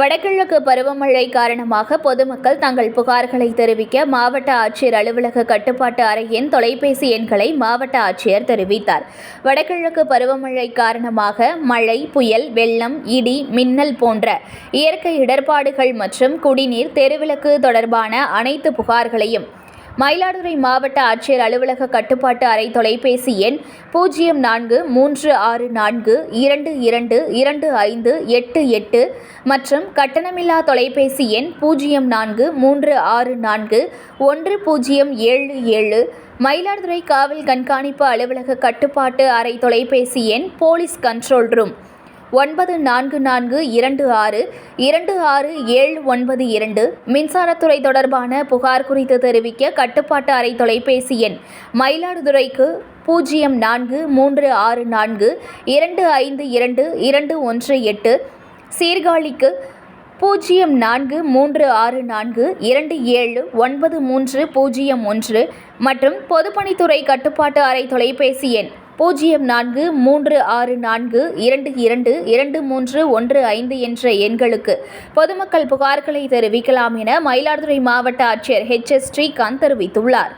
வடகிழக்கு பருவமழை காரணமாக பொதுமக்கள் தங்கள் புகார்களை தெரிவிக்க மாவட்ட ஆட்சியர் அலுவலக கட்டுப்பாட்டு அறையின் தொலைபேசி எண்களை மாவட்ட ஆட்சியர் தெரிவித்தார். வடகிழக்கு பருவமழை காரணமாக மழை புயல் வெள்ளம் இடி மின்னல் போன்ற இயற்கை இடர்பாடுகள் மற்றும் குடிநீர் தெருவிளக்கு தொடர்பான அனைத்து புகார்களையும் மயிலாடுதுறை மாவட்ட ஆட்சியர் அலுவலக கட்டுப்பாட்டு அறை தொலைபேசி எண் பூஜ்ஜியம் நான்கு மூன்று ஆறு நான்கு இரண்டு இரண்டு இரண்டு ஐந்து எட்டு எட்டு மற்றும் கட்டணமில்லா தொலைபேசி எண் பூஜ்ஜியம் நான்கு மூன்று ஆறு நான்கு ஒன்று பூஜ்ஜியம் ஏழு ஏழு. மயிலாடுதுறை காவல் கண்காணிப்பு அலுவலக கட்டுப்பாட்டு அறை தொலைபேசி எண் போலீஸ் கண்ட்ரோல் ரூம். ஒன்பது நான்கு நான்கு இரண்டு ஆறு இரண்டு ஆறு ஏழு ஒன்பது இரண்டு மின்சாரத்துறை தொடர்பான புகார் குறித்து தெரிவிக்க கட்டுப்பாட்டு அறை தொலைபேசி எண் மயிலாடுதுறைக்கு பூஜ்ஜியம் நான்கு மூன்று ஆறு நான்கு இரண்டு ஐந்து இரண்டு இரண்டு ஒன்று எட்டு சீர்காழிக்கு பூஜ்ஜியம் நான்கு மூன்று ஆறு நான்கு இரண்டு ஏழு ஒன்பது மூன்று பூஜ்ஜியம் ஒன்று மற்றும் பொதுப்பணித்துறை கட்டுப்பாட்டு அறை தொலைபேசி எண் பூஜ்ஜியம் நான்கு மூன்று ஆறு நான்கு இரண்டு இரண்டு இரண்டு மூன்று ஒன்று ஐந்து என்ற எண்களுக்கு பொதுமக்கள் புகார்களை தெரிவிக்கலாம் என மயிலாடுதுறை மாவட்ட ஆட்சியர் ஹெச் எஸ் ஸ்ரீகாந்த் தெரிவித்துள்ளார்.